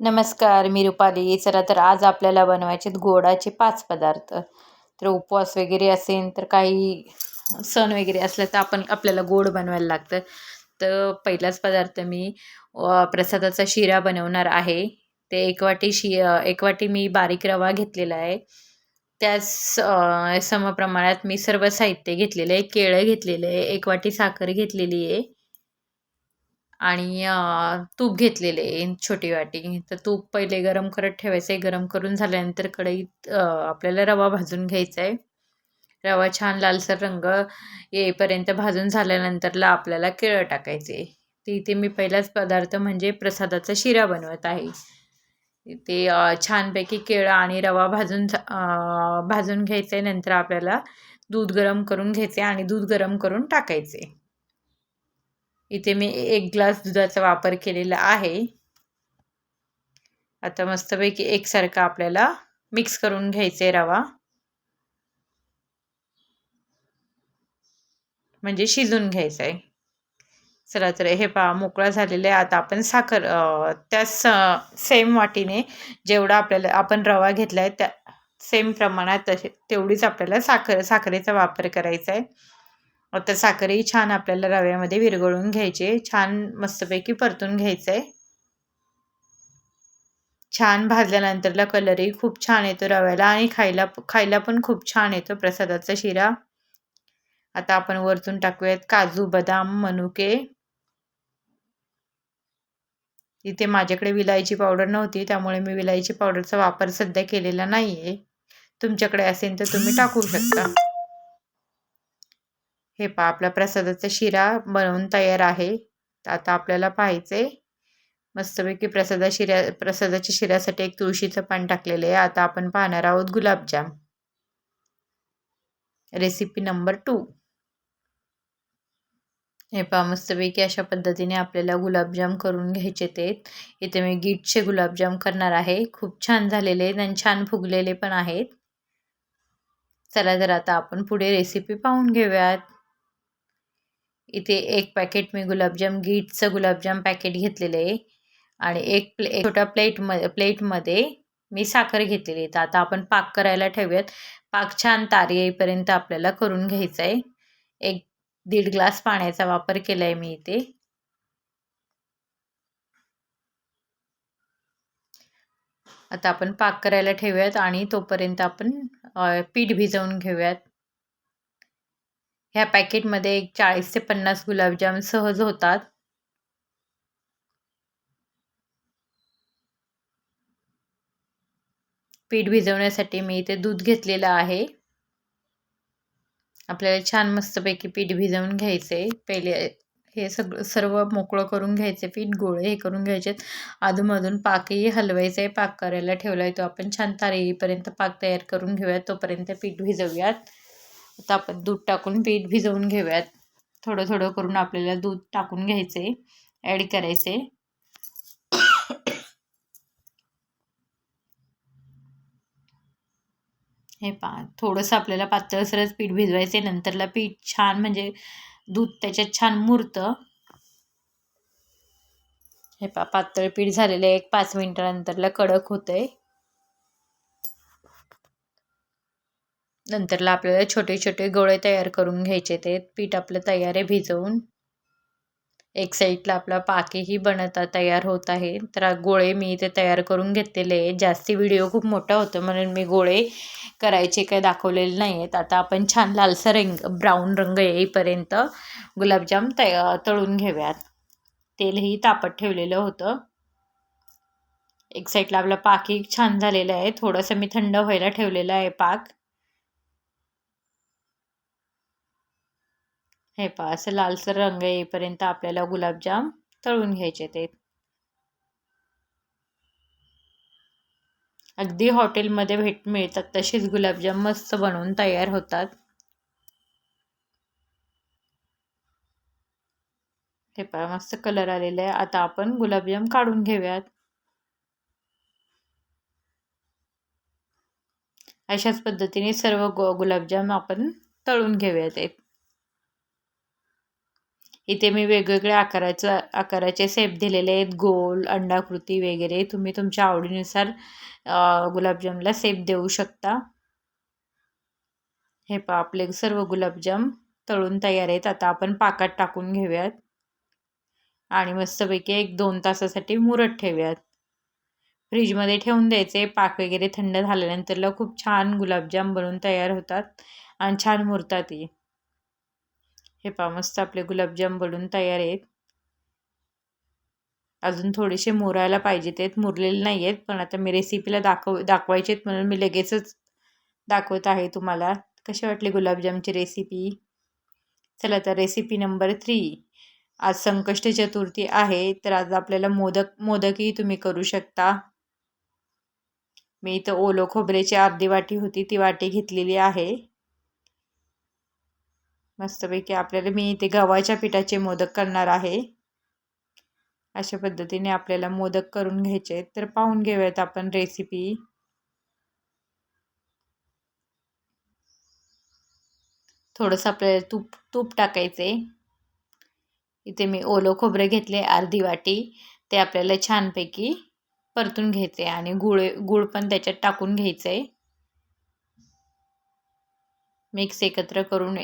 नमस्कार मी रुपाली. चला तर आज आपल्याला बनवायचे गोडाचे पाच पदार्थ. तर उपवास वगैरे असेल तर काही सण वगैरे असलं तर आपण आपल्याला गोड बनवायला लागतं. तर पहिलाच पदार्थ मी प्रसादाचा शिरा बनवणार आहे. ते एक वाटी शि एक वाटी मी बारीक रवा घेतलेला आहे. त्याच समप्रमाणात मी सर्व साहित्य घेतलेलं आहे. केळं घेतलेलं आहे. एक वाटी साखर घेतलेली आहे. आणि तूप घेतलेले छोटी वाटी. तर तूप पहिले गरम करत ठेवायचं. आहे गरम करून झाल्यानंतर कढईत आपल्याला रवा भाजून घ्यायचा आहे रवा छान लालसर रंग येईपर्यंत भाजून झाल्यानंतरला आपल्याला केळं टाकायचे. ते इथे मी पहिलाच पदार्थ म्हणजे प्रसादाचा शिरा बनवत आहे. ते छानपैकी केळं आणि रवा भाजून भाजून घ्यायचं आहे नंतर आपल्याला दूध गरम करून घ्यायचे आणि दूध गरम करून टाकायचे इथे मी एक ग्लास दुधाचा वापर केलेला आहे. आता मस्तपैकी एकसारखा आपल्याला मिक्स करून घ्यायचा आहे रवा. म्हणजे शिजून घ्यायचं आहे चला तर हे पा मोकळा झालेला आहे. आता आपण साखर त्याच सेम वाटीने जेवढा आपल्याला आपण रवा घेतला आहे त्या सेम प्रमाणात तसे तेवढीच आपल्याला साखर साखरेचा वापर करायचा आहे आता साखरही छान आपल्याला रव्यामध्ये विरघळून घ्यायचे छान मस्तपैकी परतून घ्यायचं आहे. छान भाजल्यानंतरला कलरही खूप छान येतो रव्याला आणि खायला खायला पण खूप छान येतो प्रसादाचा शिरा. आता आपण वरतून टाकूयात काजू बदाम मनुके. इथे माझ्याकडे विलायची पावडर नव्हती त्यामुळे मी विलायची पावडरचा वापर सध्या केलेला नाही आहे तुमच्याकडे असेल तर तुम्ही टाकू शकता. हे पा आपला प्रसादाचा शिरा बनवून तयार आहे. आता आपल्याला पाहायचे मस्तपैकी प्रसादा शिऱ्या प्रसादाच्या शिऱ्यासाठी एक तुळशीचं पान टाकलेलं आहे. आता आपण पाहणार आहोत गुलाबजाम. रेसिपी नंबर टू हे पहा मस्तपैकी अशा पद्धतीने आपल्याला गुलाबजाम करून घ्यायचे ते. इथे मी गीटचे गुलाबजाम करणार आहे. खूप छान झालेले आहेत आणि छान फुगलेले पण आहेत. चला तर आता आपण पुढे रेसिपी पाहून घेऊयात. इथे एक पॅकेट मी गुलाबजाम गीटचं गुलाबजाम पॅकेट घेतलेलं आहे. आणि एक प्ले छोट्या प्लेटमध्ये प्लेटमध्ये मी साखर घेतलेली आहे. तर आता आपण पाक करायला ठेवूयात. पाक छान तारी येईपर्यंत आपल्याला करून घ्यायचा आहे एक दीड ग्लास पाण्याचा वापर केला आहे मी इथे. आता आपण पाक करायला ठेवूयात आणि तोपर्यंत आपण पीठ भिजवून घेऊयात. ह्या पॅकेटमध्ये एक चाळीस ते पन्नास गुलाबजाम सहज होतात. पीठ भिजवण्यासाठी मी इथे दूध घेतलेलं आहे. आपल्याला छान मस्तपैकी पीठ भिजवून घ्यायचे. पहिले हे सगळं सर्व मोकळं करून घ्यायचे पीठ गोळे हे करून घ्यायचे. अधूनमधून पाकही हलवायचं. आहे पाक करायला ठेवला आहे तो आपण. छान तारेपर्यंत पाक तयार करून घेऊयात तोपर्यंत पीठ भिजवूयात. आता आपण दूध टाकून पीठ भिजवून घेऊयात. थोडं थोडं करून आपल्याला दूध टाकून घ्यायचे ॲड करायचे हे पा थोडंसं आपल्याला पातळसरच पीठ भिजवायचे नंतरला पीठ छान म्हणजे दूध त्याच्यात छान मुरतं. हे पा पातळ पीठ झालेलं आहे. एक पाच मिनटानंतरला कडक होतंय. नंतरला आपल्याला छोटे छोटे गोळे तयार करून घ्यायचे ते. पीठ आपलं तयार आहे भिजवून. एक साईडला आपला पाकेही बनता तयार होत आहे. तर गोळे मी इथे तयार करून घेतलेले आहे. जास्ती व्हिडिओ खूप मोठा होतो म्हणून मी गोळे करायचे काय दाखवलेले नाही आहेत. आता आपण छान लालसा रंग ब्राऊन रंग येईपर्यंत गुलाबजाम तया तळून घेऊयात. तेलही तापत ठेवलेलं होतं. एक साईडला आपला पाकही छान झालेला आहे. थोडंसं मी थंड व्हायला ठेवलेलं आहे पाक. हे पहा असं लालसर रंग येईपर्यंत आपल्याला गुलाबजाम तळून घ्यायचे ते. अगदी हॉटेलमध्ये भेट मिळतात तसेच गुलाबजाम मस्त बनवून तयार होतात. हे पहा मस्त कलर आलेला आहे. आता आपण गुलाबजाम काढून घेऊयात. अशाच पद्धतीने सर्व गो गुलाबजाम आपण तळून घेऊयात एक. इथे मी वेगवेगळ्या आकाराचं आकाराचे सेप दिलेले आहेत. गोल अंडाकृती वगैरे. तुम्ही तुमच्या आवडीनुसार गुलाबजामला सेप देऊ शकता. हे पा आपले सर्व गुलाबजाम तळून तयार आहेत. आता आपण पाकात टाकून घेऊयात. आणि मस्तपैकी एक दोन तासासाठी मुरत ठेवूयात. फ्रीजमध्ये ठेवून द्यायचे. पाक वगैरे थंड झाल्यानंतरला खूप छान गुलाबजाम बनवून तयार होतात. आणि छान मुरतातही हे पहा मस्त आपले गुलाबजाम बनून तयार आहेत. अजून थोडेसे मोरायला पाहिजेत आहेत. मुरलेले नाही आहेत पण आता मी रेसिपीला दाखव दाखवायचे आहेत म्हणून मी लगेचच दाखवत आहे तुम्हाला. कशी वाटली गुलाबजामची रेसिपी चला तर रेसिपी नंबर थ्री आज संकष्ट चतुर्थी आहे तर आज आपल्याला मोदक मोदकही तुम्ही करू शकता. मी इथं ओलो खोबऱ्याची अर्धी वाटी होती ती वाटी घेतलेली आहे. मस्तपैकी आपल्याला मी इथे गव्हाच्या पिठाचे मोदक करणार आहे. अशा पद्धतीने आपल्याला मोदक करून घ्यायचे तर पाहून घेऊयात आपण रेसिपी थोडंसं आपल्याला तूप तूप टाकायचे. इथे मी ओलं खोबरे घेतले अर्धी वाटी. ते आपल्याला छानपैकी परतून घ्यायचे आणि गुळ गुळ पण त्याच्यात टाकून घ्यायचं. आहे मिक्स एकत्र करून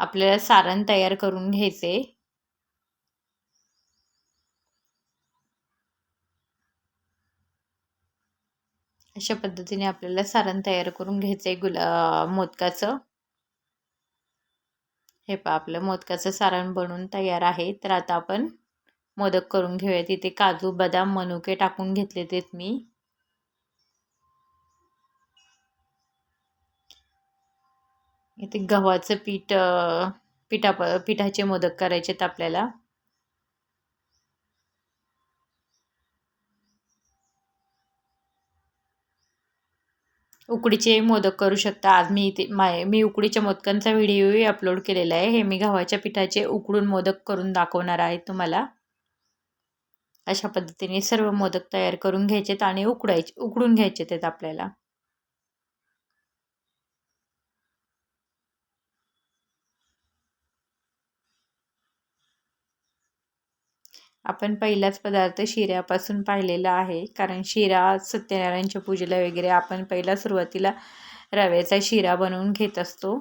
आपल्याला सारण तयार करून घ्यायचे. अशा पद्धतीने आपल्याला सारण तयार करून घ्यायचं आहे गुला मोदकाचं. हे पहा आपलं मोदकाचं सारण बनवून तयार आहे. तर आता आपण मोदक करून घेऊया तिथे काजू बदाम मनुके टाकून घेतले तेत मी. इथे गव्हाचं पीठ पिठा पिठाचे मोदक करायचे आहेत आपल्याला. उकडीचे मोदक करू शकता. आज मी इथे माय मी उकडीच्या मोदकांचा व्हिडिओही अपलोड केलेला आहे. हे मी गव्हाच्या पिठाचे उकडून मोदक करून दाखवणार आहे तुम्हाला. अशा पद्धतीने सर्व मोदक तयार करून घ्यायचेत आणि उकडायचे उकडून घ्यायचे आहेत आपल्याला. आपण पहिलाच पदार्थ शिऱ्यापासून पाहिलेला आहे. कारण शिरा सत्यनारायणच्या पूजेला वगैरे आपण पहिला सुरुवातीला रव्याचा शिरा बनवून घेत असतो.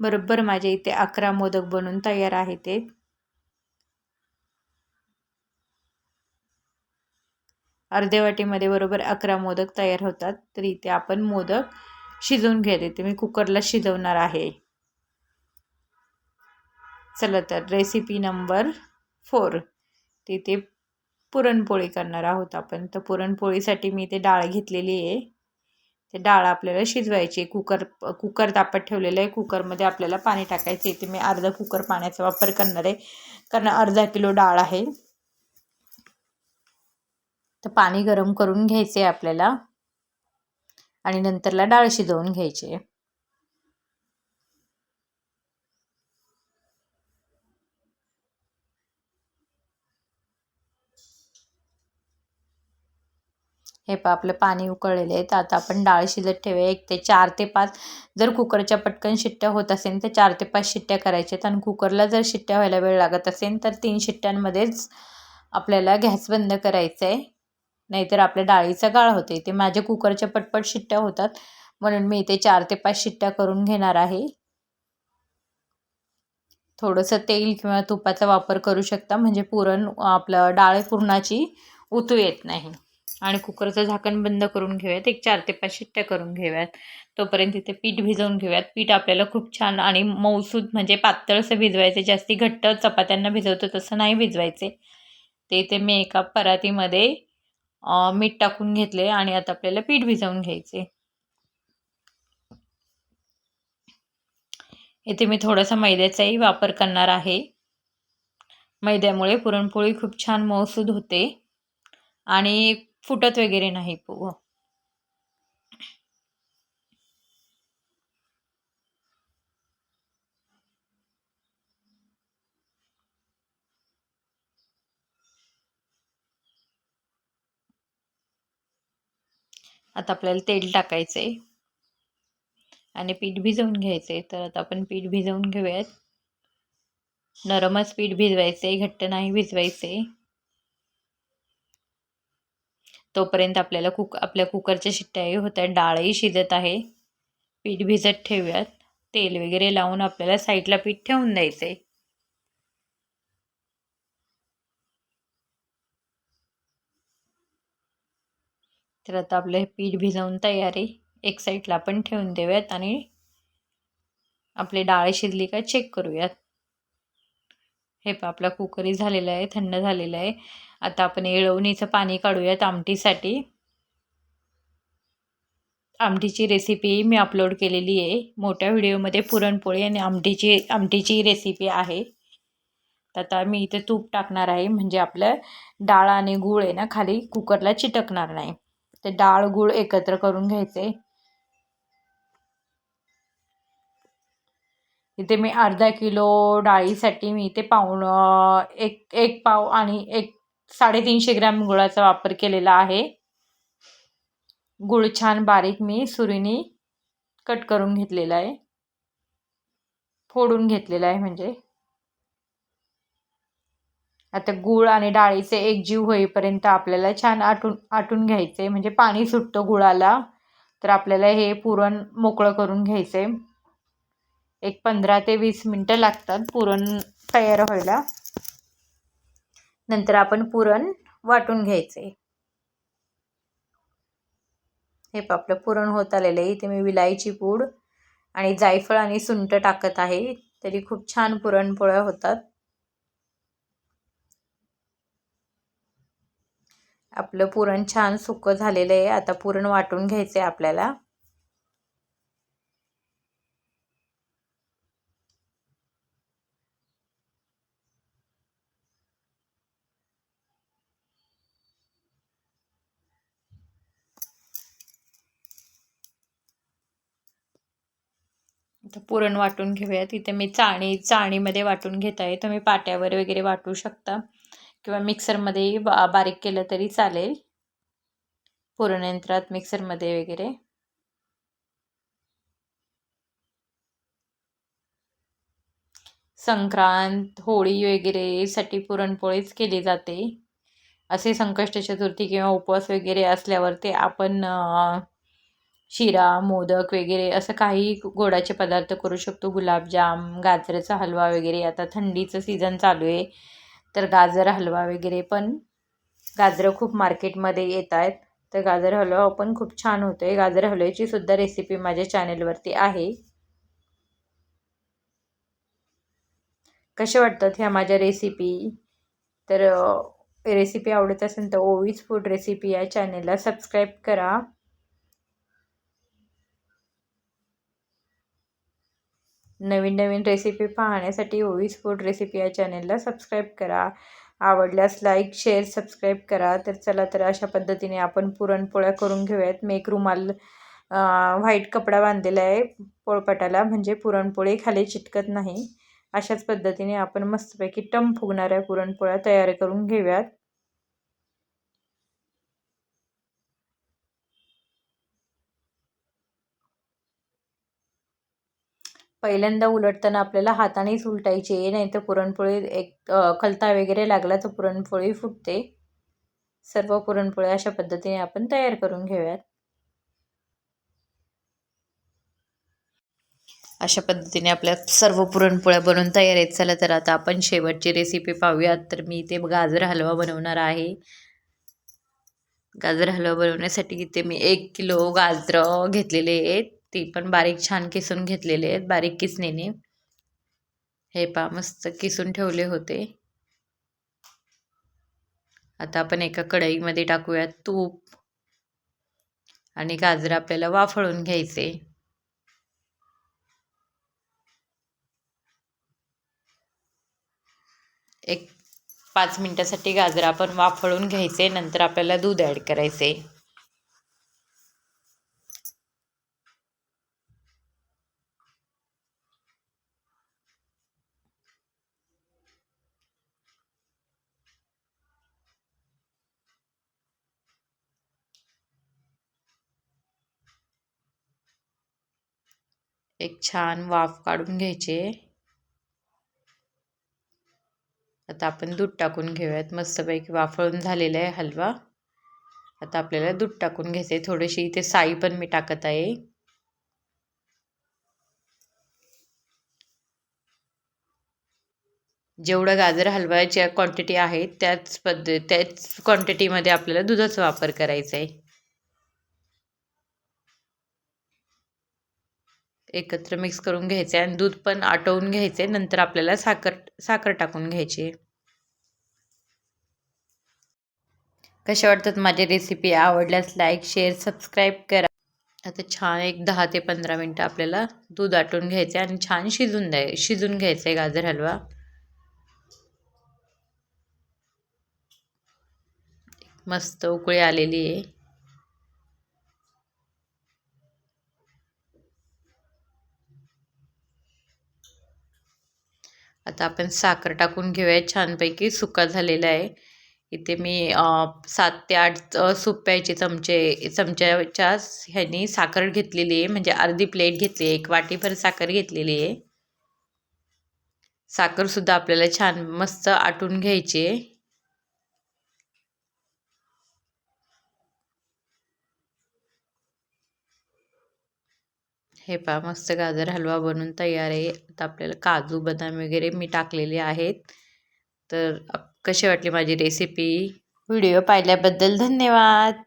बरोबर माझ्या इथे अकरा मोदक बनून तयार आहे ते. अर्ध्या वाटीमध्ये बरोबर अकरा मोदक तयार होतात. तर इथे आपण मोदक शिजवून घेत. येते मी कुकरला शिजवणार आहे. चला तर रेसिपी नंबर फोर तिथे पुरणपोळी करणार आहोत आपण. तर पुरणपोळीसाठी मी इथे डाळ घेतलेली आहे. ते डाळ आपल्याला शिजवायची कुकर कुकर तापत ठेवलेलं आहे. कुकरमध्ये आपल्याला पाणी टाकायचं आहे. ते मी अर्धा कुकर पाण्याचा वापर करणार आहे. कारण अर्धा किलो डाळ आहे. तर पाणी गरम करून घ्यायचे आपल्याला. आणि नंतरला डाळ शिजवून घ्यायचे. हे पा आपलं पाणी उकळलेले आहे. तर आता आपण डाळ शिजत ठेवूया. एक ते चार ते पाच जर कुकरच्या पटकन शिट्ट्या होत असेल तर चार ते पाच शिट्ट्या करायच्या आहेत. आणि कुकरला जर शिट्ट्या व्हायला वेळ लागत असेल तर तीन शिट्ट्यांमध्येच आपल्याला गॅस बंद करायचं आहे नाहीतर आपल्या डाळीचा गाळ होते ते माझ्या कुकरच्या पटपट शिट्ट्या होतात. म्हणून मी इथे चार ते पाच शिट्ट्या करून घेणार आहे. थोडंसं तेल किंवा तुपाचा वापर करू शकता. म्हणजे पुरण आपलं डाळ पुरणाची उतू येत नाही. आणि कुकरचं झाकण बंद करून घेऊयात. एक चार ते पाच शिट्ट्या करून घेऊयात. तोपर्यंत इथे पीठ भिजवून घेऊयात. पीठ आपल्याला खूप छान आणि मऊसूद म्हणजे पातळसं भिजवायचे. जास्ती घट्ट चपात्यांना भिजवतो तसं नाही भिजवायचे. ते इथे मी एका परातीमध्ये मीठ टाकून घेतले आणि आता आपल्याला पीठ भिजवून घ्यायचे. इथे मी थोडासा मैद्याचाही वापर करणार आहे. मैद्यामुळे पुरणपोळी खूप छान मऊसूद होते आणि फुटत वगैरे नाही. पोहो आता आपल्याला तेल टाकायचं आहे आणि पीठ भिजवून घ्यायचं आहे तर आता आपण पीठ भिजवून घेऊयात. नरमच पीठ भिजवायचं आहे घट्ट नाही भिजवायचं आहे तोपर्यंत आपल्याला कुक आपल्या कुकरच्या शिट्ट्याही होत्या. डाळही शिजत आहे. पीठ भिजत ठेवूयात. तेल वगैरे लावून आपल्याला साईडला पीठ ठेवून द्यायचं आहे तर आता आपलं हे पीठ भिजवून तयार आहे. एक साईडला आपण ठेवून देऊयात आणि आपली डाळ शिजली का चेक करूयात. हे पण आपला कुकरही झालेला आहे थंड झालेला आहे. आता आपण येळवणीचं पाणी काढूयात आमटीसाठी. आमटीची रेसिपी मी अपलोड केलेली आहे. मोठ्या व्हिडिओमध्ये पुरणपोळी आणि आमटीची आमटीची रेसिपी आहे. तर आता मी इथे तूप टाकणार आहे म्हणजे आपलं डाळ आणि गूळ आहे ना खाली कुकरला चिटकणार नाही. ते डाळ गूळ एकत्र करून घ्यायचे. इथे मी अर्धा किलो डाळीसाठी मी इथे पाऊण एक एक पाव आणि एक साडेतीनशे ग्रॅम गुळाचा वापर केलेला आहे. गुळ छान बारीक मी सुरीने कट करून घेतलेला आहे. फोडून घेतलेला आहे म्हणजे. आता गूळ आणि डाळीचे एक जीव होईपर्यंत आपल्याला छान आटून आटून घ्यायचे. म्हणजे पाणी सुटतं गुळाला तर आपल्याला हे पुरण मोकळं करून घ्यायचे. एक पंधरा ते वीस मिनटं लागतात पुरण तयार व्हायला. नंतर आपण पुरण वाटून घ्यायचे. हे आपलं पुरण होत आलेलं आहे. इथे मी विलायची पूड आणि जायफळ आणि सुंट टाकत आहे. तरी खूप छान पुरणपोळ्या होतात. आपलं पुरण छान सुकं झालेलं आहे. आता पुरण वाटून घ्यायचं आहे आपल्याला पुरण वाटून घेऊया तिथे मी चाळणी चाळणीमध्ये वाटून घेत आहे. तुम्ही पाट्यावर वगैरे वाटू शकता. किंवा मिक्सरमध्येही बा बारीक केलं तरी चालेल. पुरणयंत्रात मिक्सरमध्ये वगैरे. संक्रांत होळी वगैरेसाठी पुरणपोळीच केली जाते. असे संकष्ट चतुर्थी किंवा उपवास वगैरे असल्यावर आपण शिरा मोदक वगैरे असं काही गोडाचे पदार्थ करू शकतो. गुलाबजाम गाजराचा हलवा वगैरे. आता थंडीचं सीझन चालू आहे. तर गाजर हलवा वगैरे पण. गाजरं खूप मार्केटमध्ये येत आहेत. तर गाजर हलवा पण खूप छान होतो आहे गाजर हलव्याची सुद्धा रेसिपी माझ्या चॅनेलवरती आहे. कसे वाटतात ह्या माझ्या रेसिपी तर रेसिपी आवडत असेल तर ओवीज फूड रेसिपी या चॅनेलला सबस्क्राईब करा. नवीन नवीन रेसिपी पाहण्यासाठी ओवीस फूड रेसिपी या चॅनेलला सबस्क्राईब करा. आवडल्यास लाईक शेअर सबस्क्राईब करा. तर चला तर अशा पद्धतीने आपण पुरणपोळ्या करून घेऊयात. मी एक रुमाल व्हाईट कपडा बांधलेला आहे पोळपाटाला. म्हणजे पुरणपोळी खाली चिटकत नाही. अशाच पद्धतीने आपण मस्तपैकी टम फुगणाऱ्या पुरणपोळ्या तयार करून घेऊयात. पहिल्यांदा उलटताना आपल्याला हातानेच उलटायची नाही तर पुरणपोळी एक खलता वगैरे लागला तर पुरणपोळी फुटते. सर्व पुरणपोळ्या अशा पद्धतीने आपण तयार करून घेऊयात. अशा पद्धतीने आपल्या सर्व पुरणपोळ्या बनवून तयार आहेत. चला तर आता आपण शेवटची रेसिपी पाहूयात. तर मी इथे गाजर हलवा बनवणार आहे. गाजर हलवा बनवण्यासाठी इथे मी एक किलो गाजरं घेतलेले आहेत. ती पण बारीक छान किसून घेतलेले आहेत बारीक किसणीने. हे पा मस्त किसून ठेवले होते. आता आपण एका कढईमध्ये टाकूयात तूप आणि गाजर आपल्याला वाफळून घ्यायचे. एक पाच मिनटासाठी गाजर आपण वाफळून घ्यायचे नंतर आपल्याला दूध ॲड करायचे. एक छान वाफ काढून घ्यायचे. आता आपण दूध टाकून घेऊयात. मस्तपैकी वाफळून झालेला आहे हलवा. आता आपल्याला दूध टाकून घ्यायचे थोडीशी इथे साई पण मी टाकत आहे. जेवढं गाजर हलवाच्या क्वांटिटी आहे त्याच पद्ध त्याच क्वांटिटीमध्ये आपल्याला दुधाचा वापर करायचा आहे एकत्र मिक्स करून घ्यायचे आणि दूध पण आटवून घ्यायचे. नंतर आपल्याला साखर साखर टाकून घ्यायची. कशा वाटतात माझी रेसिपी आवडल्यास लाईक शेअर सबस्क्राईब करा. आता छान एक दहा ते पंधरा मिनटं आपल्याला दूध आटवून आहे आणि छान शिजून द्याय शिजून घ्यायचं आहे गाजर हलवा. मस्त उकळी आलेली आहे. आता आपण साखर टाकून घेऊया. छानपैकी सुका झालेला आहे. इथे मी सात ते आठ सूप प्यायचे चमचे चमच्याच्या ह्यानी साखर घेतलेली आहे. म्हणजे अर्धी प्लेट घेतली आहे. एक वाटीभर साखर घेतलेली आहे. साखरसुद्धा आपल्याला छान मस्त आटून घ्यायची आहे. हे पहा मस्त गाजर हलवा बनून तयार आहे. आता आपल्याला काजू बदाम वगैरे मी टाकलेले आहेत. तर कशी वाटली माझी रेसिपी व्हिडिओ पाहिल्याबद्दल धन्यवाद.